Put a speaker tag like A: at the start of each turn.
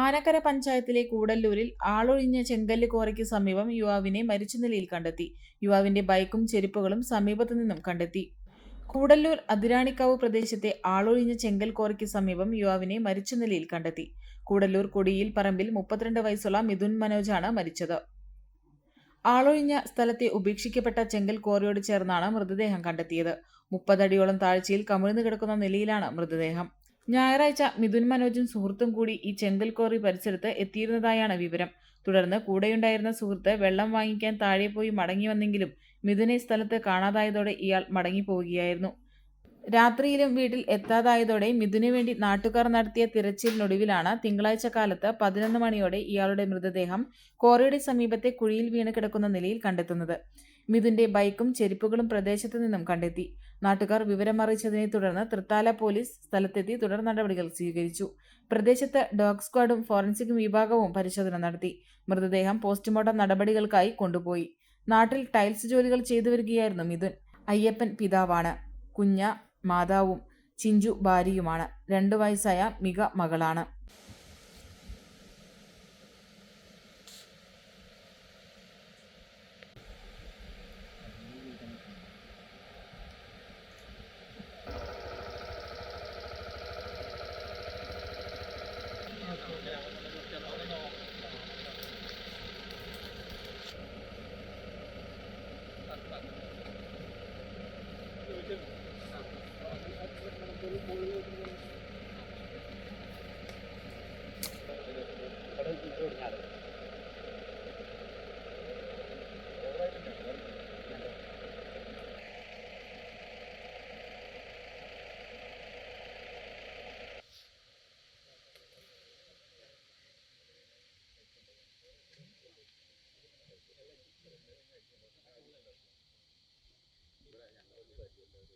A: ആനക്കര പഞ്ചായത്തിലെ കൂടല്ലൂരിൽ ആളൊഴിഞ്ഞ ചെങ്കല്ല് കോറയ്ക്ക് സമീപം യുവാവിനെ മരിച്ച നിലയിൽ കണ്ടെത്തി. യുവാവിന്റെ ബൈക്കും ചെരുപ്പുകളും സമീപത്തു നിന്നും കണ്ടെത്തി. കൂടല്ലൂർ അതിരാണിക്കാവ് പ്രദേശത്തെ ആളൊഴിഞ്ഞ ചെങ്കൽ കോറയ്ക്ക് സമീപം യുവാവിനെ മരിച്ച നിലയിൽ കണ്ടെത്തി. കൂടല്ലൂർ കൊടിയിൽ പറമ്പിൽ മുപ്പത്തിരണ്ട് വയസ്സുള്ള മിഥുൻ മനോജാണ് മരിച്ചത്. ആളൊഴിഞ്ഞ സ്ഥലത്തെ ഉപേക്ഷിക്കപ്പെട്ട ചെങ്കൽ കോറയോട് ചേർന്നാണ് മൃതദേഹം കണ്ടെത്തിയത്. മുപ്പതടിയോളം താഴ്ചയിൽ കമിഴ്ന്നു കിടക്കുന്ന നിലയിലാണ് മൃതദേഹം. ഞായറാഴ്ച മിഥുൻ മനോജും സുഹൃത്തും കൂടി ഈ ചെങ്കൽ കോറി പരിസരത്ത് എത്തിയിരുന്നതായാണ് വിവരം. തുടർന്ന് കൂടെയുണ്ടായിരുന്ന സുഹൃത്ത് വെള്ളം വാങ്ങിക്കാൻ താഴെ പോയി മടങ്ങി വന്നെങ്കിലും മിഥുനെ സ്ഥലത്ത് കാണാതായതോടെ ഇയാൾ മടങ്ങിപ്പോവുകയായിരുന്നു. രാത്രിയിലും വീട്ടിൽ എത്താതായതോടെ മിഥുനു വേണ്ടി നാട്ടുകാർ നടത്തിയ തിരച്ചിലിനൊടുവിലാണ് തിങ്കളാഴ്ച കാലത്ത് പതിനൊന്ന് മണിയോടെ ഇയാളുടെ മൃതദേഹം കോറയുടെ സമീപത്തെ കുഴിയിൽ വീണ് കിടക്കുന്ന നിലയിൽ കണ്ടെത്തുന്നത്. മിഥുന്റെ ബൈക്കും ചെരുപ്പുകളും പ്രദേശത്തു നിന്നും കണ്ടെത്തി. നാട്ടുകാർ വിവരമറിയിച്ചതിനെ തുടർന്ന് തൃത്താല പോലീസ് സ്ഥലത്തെത്തി തുടർ നടപടികൾ സ്വീകരിച്ചു. പ്രദേശത്ത് ഡോഗ് സ്ക്വാഡും ഫോറൻസിക് വിഭാഗവും പരിശോധന നടത്തി. മൃതദേഹം പോസ്റ്റ്മോർട്ടം നടപടികൾക്കായി കൊണ്ടുപോയി. നാട്ടിൽ ടൈൽസ് ജോലികൾ ചെയ്തു വരികയായിരുന്നു മിഥുൻ. അയ്യപ്പൻ പിതാവാണ്. കുഞ്ഞ മാതാവും ചിഞ്ചു ഭാര്യയുമാണ്. രണ്ടു വയസ്സായ മിക മകളാണ്. Thank you.
B: ഇവിടെ ഞങ്ങളൊന്ന് പരിചയമുള്ളവർ